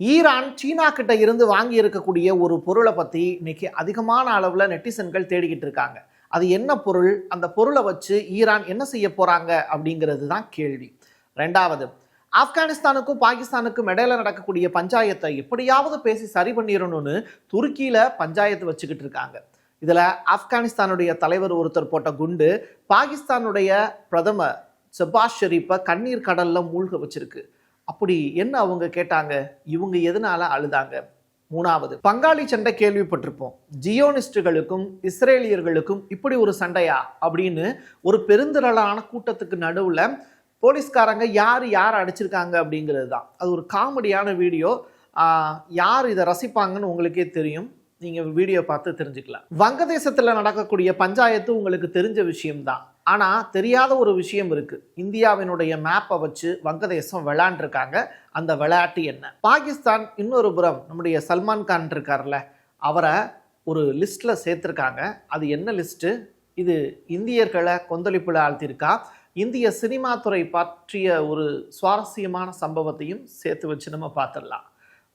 Iran சீனா கிட்ட இருந்து வாங்கி இருக்கக்கூடிய ஒரு பொருளை பற்றி இன்னைக்கு அதிகமான அளவில் நெட்டிசன்கள் தேடிக்கிட்டு இருக்காங்க. அது என்ன பொருள்? அந்த பொருளை வச்சு ஈரான் என்ன செய்ய போகிறாங்க அப்படிங்கிறது தான் கேள்வி. ரெண்டாவது ஆப்கானிஸ்தானுக்கும் பாகிஸ்தானுக்கும் இடையில நடக்கக்கூடிய பஞ்சாயத்தை எப்படியாவது பேசி சரி பண்ணிடணும்னு துருக்கியில் பஞ்சாயத்து வச்சுக்கிட்டு இருக்காங்க. இதில் ஆப்கானிஸ்தானுடைய தலைவர் ஒருத்தர் போட்ட குண்டு பாகிஸ்தானுடைய பிரதமர் செபாஸ் ஷெரீப்பை கண்ணீர் கடலில் மூழ்க வச்சிருக்கு. அப்படி என்ன அவங்க கேட்டாங்க? இவங்க எதனால அழுதாங்க? மூணாவது பங்காளி சண்டை கேள்விப்பட்டிருப்போம். ஜியோனிஸ்டுகளுக்கும் இஸ்ரேலியர்களுக்கும் இப்படி ஒரு சண்டையா? அப்படின்னு ஒரு பெருந்திரளான கூட்டத்துக்கு நடுவில் போலீஸ்காரங்க யார் யார் அடிச்சிருக்காங்க அப்படிங்கிறது தான். அது ஒரு காமெடியான வீடியோ. யார் இதை ரசிப்பாங்கன்னு உங்களுக்கே தெரியும். நீங்கள் வீடியோ பார்த்து தெரிஞ்சுக்கலாம். வங்கதேசத்தில் நடக்கக்கூடிய பஞ்சாயத்து உங்களுக்கு தெரிஞ்ச விஷயம்தான். ஆனால் தெரியாத ஒரு விஷயம் இருக்குது இந்தியாவினுடைய மேப்பை வச்சு வங்கதேசம் விளையாண்டுருக்காங்க அந்த விளையாட்டு என்ன? பாகிஸ்தான் இன்னொரு புறம் நம்முடைய சல்மான் கான் இருக்கார்ல அவரை ஒரு லிஸ்ட்டில் சேர்த்துருக்காங்க. அது என்ன லிஸ்ட்டு இது இந்தியர்களை கொந்தளிப்பில் ஆழ்த்தியிருக்கா? இந்திய சினிமா துறை பற்றிய ஒரு சுவாரஸ்யமான சம்பவத்தையும் சேர்த்து வச்சு நம்ம பார்த்துடலாம்.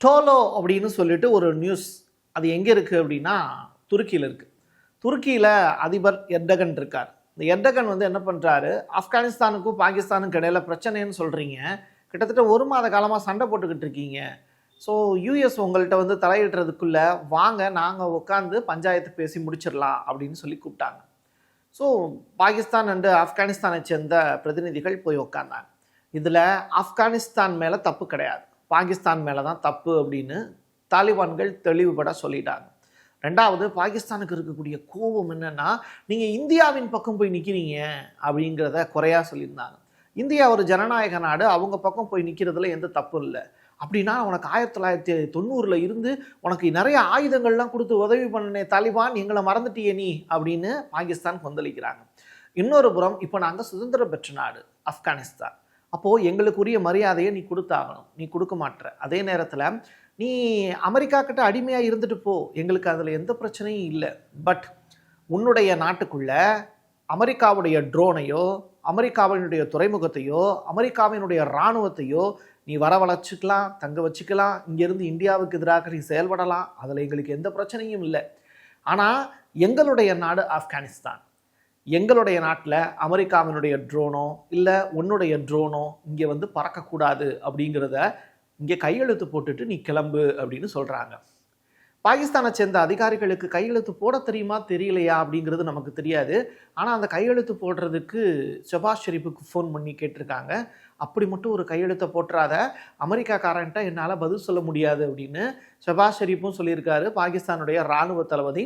டோலோ அப்படின்னு சொல்லிட்டு ஒரு நியூஸ் அது எங்கே இருக்குது அப்படின்னா துருக்கியில் இருக்குது துருக்கியில் அதிபர் எர்டகன் இருக்கார். இந்த எர்டகன் வந்து என்ன பண்ணுறாரு ஆப்கானிஸ்தானுக்கும் பாகிஸ்தானுக்கும் இடையில பிரச்சனைன்னு சொல்கிறீங்க கிட்டத்தட்ட ஒரு மாத காலமாக சண்டை போட்டுக்கிட்டு இருக்கீங்க. ஸோ யூஎஸ் உங்கள்கிட்ட வந்து தலையிடுறதுக்குள்ளே வாங்க நாங்கள் உட்காந்து பஞ்சாயத்து பேசி முடிச்சிடலாம் அப்படின்னு சொல்லி கூப்பிட்டாங்க. ஸோ பாகிஸ்தான் அண்டு ஆப்கானிஸ்தானை சேர்ந்த பிரதிநிதிகள் போய் உட்காந்தாங்க இதில் ஆப்கானிஸ்தான் மேலே தப்பு கிடையாது. பாகிஸ்தான் மேலே தான் தப்பு அப்படின்னு தாலிபான்கள் தெளிவுபட சொல்லிட்டாங்க. ரெண்டாவது பாகிஸ்தானுக்கு இருக்கக்கூடிய கோபம் என்னன்னா நீங்கள் இந்தியாவின் பக்கம் போய் நிற்கிறீங்க அப்படிங்கிறத குறையாக சொல்லியிருந்தாங்க. இந்தியா ஒரு ஜனநாயக நாடு அவங்க பக்கம் போய் நிற்கிறதுல எந்த தப்பும் இல்லை. அப்படின்னா உனக்கு ஆயிரத்தி தொள்ளாயிரத்தி தொண்ணூறில் இருந்து உனக்கு நிறைய ஆயுதங்கள்லாம் கொடுத்து உதவி பண்ணனே தாலிபான் எங்களை மறந்துட்டியே நீ அப்படின்னு பாகிஸ்தான் கொந்தளிக்கிறாங்க. இன்னொரு புறம் இப்போ நாங்கள் சுதந்திரம் பெற்ற நாடு ஆப்கானிஸ்தான். அப்போது எங்களுக்குரிய மரியாதையை நீ கொடுத்தாகணும். நீ கொடுக்க மாட்டுற அதே நேரத்தில் நீ அமெரிக்கா கிட்ட அடிமையாக இருந்துட்டு போ. எங்களுக்கு அதில் எந்த பிரச்சனையும் இல்லை. பட் உன்னுடைய நாட்டுக்குள்ள அமெரிக்காவுடைய ட்ரோனையோ அமெரிக்காவினுடைய துறைமுகத்தையோ அமெரிக்காவினுடைய இராணுவத்தையோ நீ வரவழைச்சிக்கலாம் தங்க வச்சுக்கலாம் இங்கேருந்து இந்தியாவுக்கு எதிராக நீ செயல்படலாம். அதில் எங்களுக்கு எந்த பிரச்சனையும் இல்லை. ஆனால் எங்களுடைய நாடு ஆப்கானிஸ்தான். எங்களுடைய நாட்டில் அமெரிக்காவினுடைய ட்ரோனோ இல்லை உன்னுடைய ட்ரோனோ இங்கே வந்து பறக்கக்கூடாது அப்படிங்கிறத இங்கே கையெழுத்து போட்டுட்டு நீ கிளம்பு அப்படின்னு சொல்கிறாங்க பாகிஸ்தானை சேர்ந்த அதிகாரிகளுக்கு கையெழுத்து போட தெரியுமா தெரியலையா அப்படிங்கிறது நமக்கு தெரியாது. ஆனால் அந்த கையெழுத்து போடுறதுக்கு ஷபாஸ் ஷெரீஃபுக்கு ஃபோன் பண்ணி கேட்டிருக்காங்க. அப்படி மட்டும் ஒரு கையெழுத்தை போட்டுறாத அமெரிக்காக்காரன்ட்ட என்னால் பதில் சொல்ல முடியாது அப்படின்னு ஷபாஸ் ஷெரீஃபும் சொல்லியிருக்காரு. பாகிஸ்தானுடைய இராணுவ தளபதி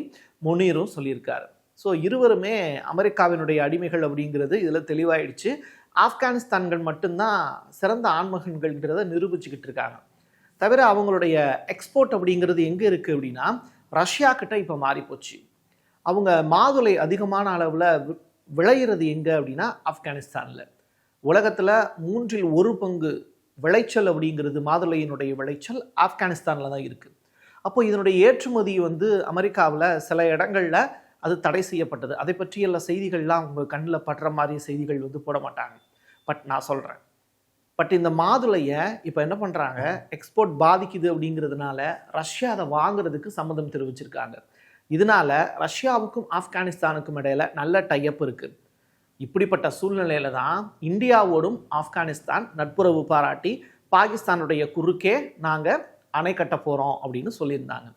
முனீரும் சொல்லியிருக்காரு. ஸோ இருவருமே அமெரிக்காவினுடைய அடிமைகள் அப்படிங்கிறது இதில் தெளிவாயிடுச்சு. ஆப்கானிஸ்தான்கள் மட்டும்தான் சிறந்த ஆண்மகன்கள்ங்கிறத நிரூபிச்சுக்கிட்டு இருக்காங்க. தவிர அவங்களுடைய எக்ஸ்போர்ட் அப்படிங்கிறது எங்கே இருக்குது அப்படின்னா ரஷ்யா கிட்ட இப்போ மாறிப்போச்சு. அவங்க மாதுளை அதிகமான அளவில் விளையிறது எங்கே அப்படின்னா ஆப்கானிஸ்தானில். உலகத்தில் மூன்றில் ஒரு பங்கு விளைச்சல் அப்படிங்கிறது மாதுளையினுடைய விளைச்சல் ஆப்கானிஸ்தானில் தான் இருக்குது அப்போ இதனுடைய ஏற்றுமதி வந்து அமெரிக்காவில் சில இடங்களில் அது தடை செய்யப்பட்டது. அதை பற்றியுள்ள செய்திகள்லாம் உங்கள் கண்ணில் படுற மாதிரி செய்திகள் வந்து போட மாட்டாங்க. பட் நான் சொல்கிறேன் பட் இந்த மாதுளையை இப்போ என்ன பண்ணுறாங்க எக்ஸ்போர்ட் பாதிக்குது அப்படிங்கிறதுனால ரஷ்யா அதை வாங்குறதுக்கு சம்மதம் தெரிவிச்சிருக்காங்க. இதனால ரஷ்யாவுக்கும் ஆப்கானிஸ்தானுக்கும் இடையில நல்ல டைப் இருக்குது இப்படிப்பட்ட சூழ்நிலையில தான் இந்தியாவோடும் ஆப்கானிஸ்தான் நட்புறவு பாராட்டி பாகிஸ்தானுடைய குறுக்கே நாங்கள் அணை கட்ட போகிறோம் அப்படின்னு சொல்லியிருந்தாங்க.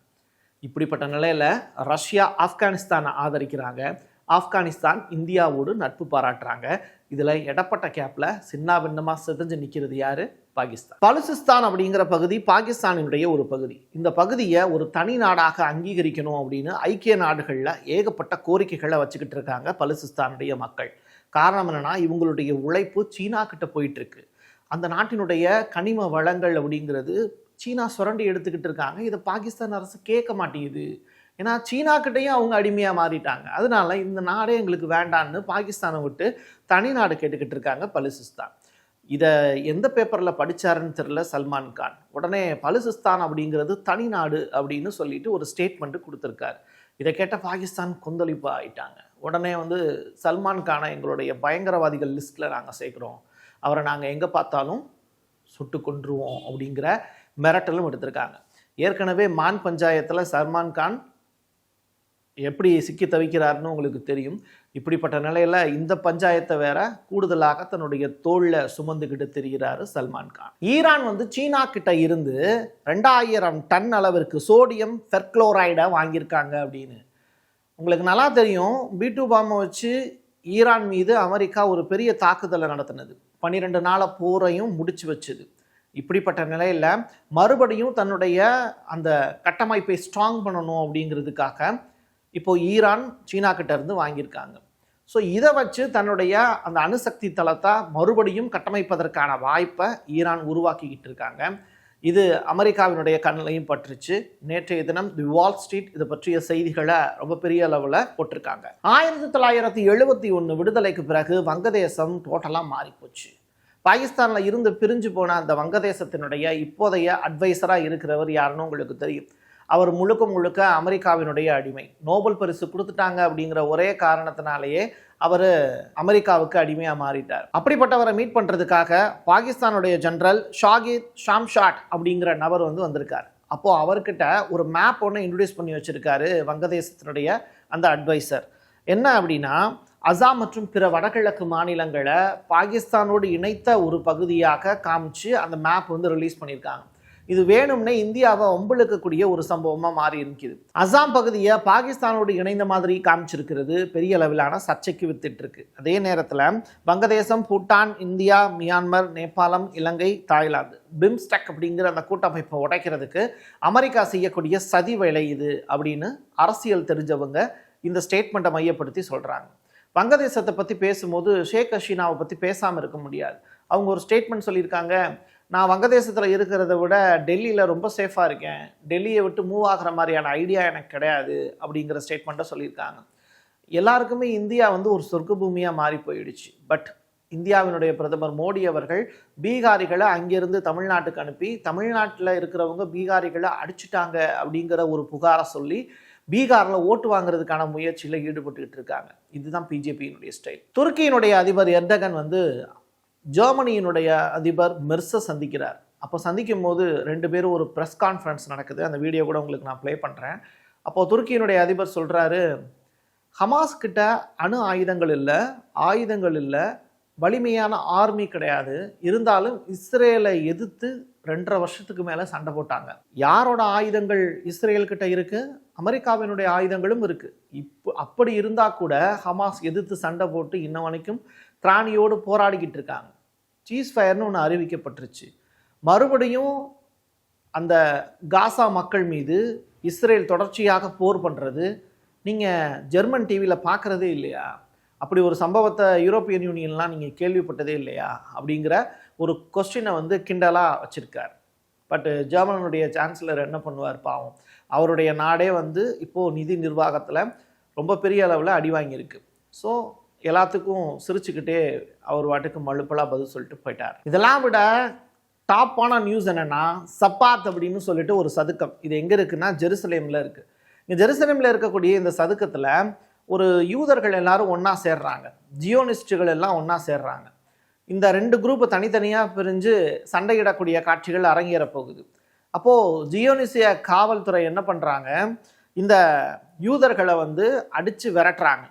இப்படிப்பட்ட நிலையில் ரஷ்யா ஆப்கானிஸ்தானை ஆதரிக்கிறாங்க. ஆப்கானிஸ்தான் இந்தியாவோடு நட்பு பாராட்டுறாங்க. இதில் இடப்பட்ட கேப்பில் சின்ன பின்னமாக செதஞ்சு நிற்கிறது யார்? பாகிஸ்தான். பலுசிஸ்தான் அப்படிங்கிற பகுதி பாகிஸ்தானினுடைய ஒரு பகுதி. இந்த பகுதியை ஒரு தனி நாடாக அங்கீகரிக்கணும் அப்படின்னு ஐக்கிய நாடுகளில் ஏகப்பட்ட கோரிக்கைகளை வச்சுக்கிட்டு இருக்காங்க பலுசிஸ்தானுடைய மக்கள். காரணம் என்னென்னா இவங்களுடைய உழைப்பு சீனா கிட்ட போயிட்டுருக்கு அந்த நாட்டினுடைய கனிம வளங்கள் அப்படிங்கிறது சீனா சுரண்டி எடுத்துக்கிட்டு இருக்காங்க. இதை பாகிஸ்தான் அரசு கேட்க மாட்டேங்குது. ஏன்னா சீனாக்கிட்டையும் அவங்க அடிமையாக மாறிட்டாங்க. அதனால இந்த நாடே எங்களுக்கு வேண்டான்னு பாகிஸ்தானை விட்டு தனி நாடு கேட்டுக்கிட்டு இருக்காங்க பலுசிஸ்தான். இதை எந்த பேப்பரில் படிச்சாருன்னு தெரில சல்மான் கான். உடனே பலுசிஸ்தான் அப்படிங்கிறது தனி நாடு அப்படின்னு சொல்லிட்டு ஒரு ஸ்டேட்மெண்ட் கொடுத்துருக்காரு. இதை கேட்ட பாகிஸ்தான் கொந்தளிப்பு ஆகிட்டாங்க உடனே வந்து சல்மான் கானை எங்களுடைய பயங்கரவாதிகள் லிஸ்ட்டில் நாங்கள் சேர்க்குறோம். அவரை நாங்கள் எங்கே பார்த்தாலும் சுட்டு கொன்றுவோம் அப்படிங்கிற மிரட்டலும் எடுத்திருக்காங்க. ஏற்கனவே மான் பஞ்சாயத்தில் சல்மான் கான் எப்படி சிக்கி தவிக்கிறாருன்னு உங்களுக்கு தெரியும். இப்படிப்பட்ட நிலையில் இந்த பஞ்சாயத்தை வேற கூடுதலாக தன்னுடைய தோளில் சுமந்துக்கிட்டு தெரிகிறாரு சல்மான் கான். ஈரான் வந்து சீனா கிட்ட இருந்து ரெண்டாயிரம் டன் அளவிற்கு சோடியம் ஃபெர்க்ளோரைடை வாங்கியிருக்காங்க அப்படின்னு. உங்களுக்கு நல்லா தெரியும் பி டூ பாம்பை வச்சு ஈரான் மீது அமெரிக்கா ஒரு பெரிய தாக்குதலை நடத்தினது. பன்னிரெண்டு நாளை போரையும் முடிச்சு வச்சுது. இப்படிப்பட்ட நிலையில் மறுபடியும் தன்னுடைய அந்த கட்டமைப்பை ஸ்ட்ராங் பண்ணணும் அப்படிங்கிறதுக்காக இப்போது ஈரான் சீனா இருந்து வாங்கியிருக்காங்க. ஸோ இதை வச்சு தன்னுடைய அந்த அணுசக்தி தளத்தை மறுபடியும் கட்டமைப்பதற்கான வாய்ப்பை ஈரான் உருவாக்கிக்கிட்டு இருக்காங்க. இது அமெரிக்காவினுடைய கண்ணிலையும் பற்றுச்சு நேற்றைய தினம் தி வால் ஸ்ட்ரீட் இது பற்றிய செய்திகளை ரொம்ப பெரிய அளவில் போட்டிருக்காங்க. ஆயிரத்தி தொள்ளாயிரத்தி எழுபத்தி ஒன்று விடுதலைக்கு பிறகு வங்கதேசம் டோட்டலாக மாறிப்போச்சு. பாகிஸ்தானில் இருந்து பிரிஞ்சு போன அந்த வங்கதேசத்தினுடைய இப்போதைய அட்வைசராக இருக்கிறவர் யாருன்னு உங்களுக்கு தெரியும். அவர் முழுக்க முழுக்க அமெரிக்காவினுடைய அடிமை. நோபல் பரிசு கொடுத்துட்டாங்க அப்படிங்கிற ஒரே காரணத்தினாலேயே அவர் அமெரிக்காவுக்கு அடிமையாக மாறிட்டார். அப்படிப்பட்டவரை மீட் பண்ணுறதுக்காக பாகிஸ்தானுடைய ஜென்ரல் ஷாகித் ஷாம்ஷாட் அப்படிங்கிற நபர் வந்து வந்திருக்கார். அப்போது அவர்கிட்ட ஒரு மேப் ஒன்று இன்ட்ரடியூஸ் பண்ணி வச்சுருக்காரு வங்கதேசத்தினுடைய அந்த அட்வைசர் என்ன அப்படின்னா அசாம் மற்றும் பிற வடகிழக்கு மாநிலங்களை பாகிஸ்தானோடு இணைத்த ஒரு பகுதியாக காமிச்சு அந்த மேப் வந்து ரிலீஸ் பண்ணியிருக்காங்க. இது வேணும்னே இந்தியாவை ஒம்பளுக்கக்கூடிய ஒரு சம்பவமாக மாறி இருக்குது அசாம் பகுதியை பாகிஸ்தானோடு இணைந்த மாதிரி காமிச்சிருக்கிறது பெரிய அளவிலான சர்ச்சைக்கு வித்திட்டுருக்கு. அதே நேரத்தில் Vangadesam Bhutan India Myanmar Nepalam Ilangai Thailand BIMSTEC அப்படிங்கிற அந்த கூட்டமைப்பை உடைக்கிறதுக்கு அமெரிக்கா செய்யக்கூடிய சதி வேலை இது அப்படின்னு அரசியல் தெரிஞ்சவங்க இந்த ஸ்டேட்மெண்ட்டை மையப்படுத்தி சொல்கிறாங்க வங்கதேசத்தை பற்றி பேசும்போது ஷேக் ஹசீனாவை பற்றி பேசாமல் இருக்க முடியாது. அவங்க ஒரு ஸ்டேட்மெண்ட் சொல்லியிருக்காங்க நான் வங்கதேசத்தில் இருக்கிறத விட டெல்லியில் ரொம்ப சேஃபாக இருக்கேன். டெல்லியை விட்டு மூவ் ஆகிற மாதிரியான ஐடியா எனக்கு கிடையாது அப்படிங்கிற ஸ்டேட்மெண்ட்டை சொல்லியிருக்காங்க. எல்லாருக்குமே இந்தியா வந்து ஒரு சொர்க்க பூமியாக மாறி போயிடுச்சு. பட் இந்தியாவினுடைய பிரதமர் மோடி அவர்கள் பீகாரிகளை அங்கிருந்து தமிழ்நாட்டுக்கு அனுப்பி தமிழ்நாட்டில் இருக்கிறவங்க பீகாரிகளை அடிச்சுட்டாங்க அப்படிங்கிற ஒரு புகாரை சொல்லி பீகாரில் ஓட்டு வாங்குறதுக்கான முயற்சியில் ஈடுபட்டுக்கிட்டு இருக்காங்க. இதுதான் பிஜேபியினுடைய ஸ்டைல் துருக்கியினுடைய அதிபர் எர்டகன் வந்து ஜெர்மனியினுடைய அதிபர் மெர்ஸை சந்திக்கிறார். அப்போ சந்திக்கும் போது ரெண்டு பேரும் ஒரு ப்ரெஸ் கான்ஃபரன்ஸ் நடக்குது. அந்த வீடியோ கூட உங்களுக்கு நான் ப்ளே பண்ணுறேன் அப்போது துருக்கியினுடைய அதிபர் சொல்கிறாரு ஹமாஸ் கிட்ட அணு ஆயுதங்கள் இல்லை ஆயுதங்கள் இல்லை வலிமையான ஆர்மி கிடையாது. இருந்தாலும் இஸ்ரேலை எதிர்த்து ரெண்டரை வருஷத்துக்கு மேலே சண்டை போட்டாங்க. யாரோட ஆயுதங்கள் இஸ்ரேல் கிட்ட இருக்கு? அமெரிக்காவினுடைய ஆயுதங்களும் இருக்குது இப்போ அப்படி இருந்தால் கூட ஹமாஸ் எதிர்த்து சண்டை போட்டு இன்ன வரைக்கும் திராணியோடு போராடிக்கிட்டு இருக்காங்க. சீஸ் ஃபயர்னு ஒன்று அறிவிக்கப்பட்டுருச்சு. மறுபடியும் அந்த காசா மக்கள் மீது இஸ்ரேல் தொடர்ச்சியாக போர் பண்ணுறது நீங்கள் ஜெர்மன் டிவியில் பார்க்குறதே இல்லையா? அப்படி ஒரு சம்பவத்தை யூரோப்பியன் யூனியன்லாம் நீங்கள் கேள்விப்பட்டதே இல்லையா? அப்படிங்கிற ஒரு கொஸ்டினை வந்து கிண்டலாக வச்சுருக்கார். பட் ஜெர்மனுடைய சான்சலர் என்ன பண்ணுவார்? பாவம். அவருடைய நாடே வந்து இப்போது நிதி நிர்வாகத்தில் ரொம்ப பெரிய அளவில் அடி வாங்கியிருக்கு. ஸோ எல்லாத்துக்கும் சிரிச்சுக்கிட்டே அவர் வாட்டுக்கு மழுப்பலாக பதில் சொல்லிட்டு போயிட்டார். இதெல்லாம் விட டாப்பான நியூஸ் என்னென்னா சப்பாத் அப்படின்னு சொல்லிட்டு ஒரு சதுக்கம். இது எங்கே இருக்குன்னா ஜெருசலேமில் இருக்குது இங்கே ஜெருசலேமில் இருக்கக்கூடிய இந்த சதுக்கத்தில் ஒரு யூதர்கள் எல்லாரும் ஒன்றா சேர்றாங்க. ஜியோனிஸ்டுகள் எல்லாம் ஒன்றா சேர்றாங்க. இந்த ரெண்டு குரூப்பு தனித்தனியாக பிரிஞ்சு சண்டையிடக்கூடிய காட்சிகள் அரங்கேற போகுது. அப்போது ஜியோனிசிய காவல்துறை என்ன பண்ணுறாங்க இந்த யூதர்களை வந்து அடித்து விரட்டுறாங்க.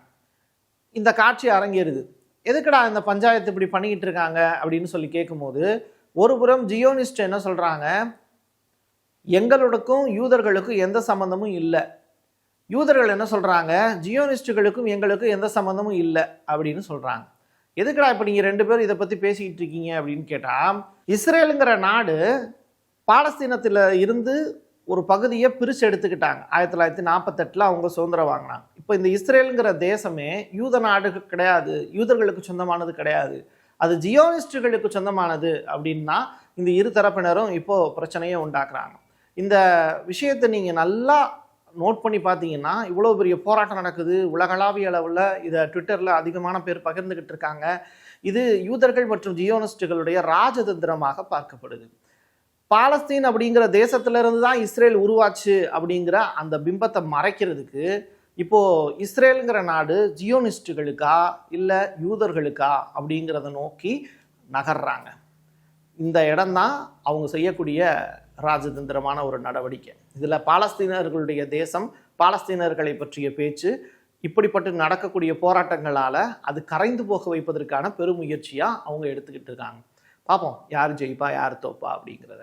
இந்த காட்சி அரங்கேறுது. எதுக்குடா இந்த பஞ்சாயத்து இப்படி பண்ணிக்கிட்டு இருக்காங்க அப்படின்னு சொல்லி கேட்கும்போது ஒரு புறம் ஜியோனிஸ்ட் என்ன சொல்கிறாங்க எங்களுக்கும் யூதர்களுக்கும் எந்த சம்மந்தமும் இல்லை. யூதர்கள் என்ன சொல்கிறாங்க ஜியோனிஸ்டுகளுக்கும் எங்களுக்கும் எந்த சம்மந்தமும் இல்லை அப்படின்னு சொல்கிறாங்க எதுக்குடா இப்போ நீங்கள் ரெண்டு பேரும் இதை பற்றி பேசிக்கிட்டு இருக்கீங்க அப்படின்னு கேட்டால் இஸ்ரேலுங்கிற நாடு பாலஸ்தீனத்தில் இருந்து ஒரு பகுதியை பிரித்து எடுத்துக்கிட்டாங்க. ஆயிரத்தி தொள்ளாயிரத்தி நாற்பத்தெட்டில் அவங்க சுதந்திரம் வாங்கினாங்க. இப்போ இந்த இஸ்ரேலுங்கிற தேசமே யூத நாடு கிடையாது யூதர்களுக்கு சொந்தமானது கிடையாது. அது ஜியோனிஸ்டுகளுக்கு சொந்தமானது அப்படின்னா இந்த இரு தரப்பினரும் இப்போது பிரச்சனையை உண்டாக்குறாங்க. இந்த விஷயத்தை நீங்கள் நல்லா நோட் பண்ணி பார்த்தீங்கன்னா இவ்வளோ பெரிய போராட்டம் நடக்குது. உலகளாவிய அளவில் இதை ட்விட்டரில் அதிகமான பேர் பகிர்ந்துக்கிட்டு இருக்காங்க. இது யூதர்கள் மற்றும் ஜியோனிஸ்டுகளுடைய ராஜதந்திரமாக பார்க்கப்படுது. பாலஸ்தீன் அப்படிங்கிற தேசத்திலிருந்து தான் இஸ்ரேல் உருவாச்சு அப்படிங்கிற அந்த பிம்பத்தை மறைக்கிறதுக்கு இப்போது இஸ்ரேலுங்கிற நாடு ஜியோனிஸ்டுகளுக்கா இல்லை யூதர்களுக்கா அப்படிங்கிறத நோக்கி நகர்றாங்க. இந்த இடம்தான் அவங்க செய்யக்கூடிய ராஜதந்திரமான ஒரு நடவடிக்கை. இதில் பாலஸ்தீனர்களுடைய தேசம் பாலஸ்தீனர்களை பற்றிய பேச்சு இப்படிப்பட்டு நடக்கக்கூடிய போராட்டங்களால் அது கரைந்து போக வைப்பதற்கான பெருமுயற்சியாக அவங்க எடுத்துக்கிட்டு இருக்காங்க. பார்ப்போம் யார் ஜெயிப்பா யார் தோப்பா அப்படிங்கிறத.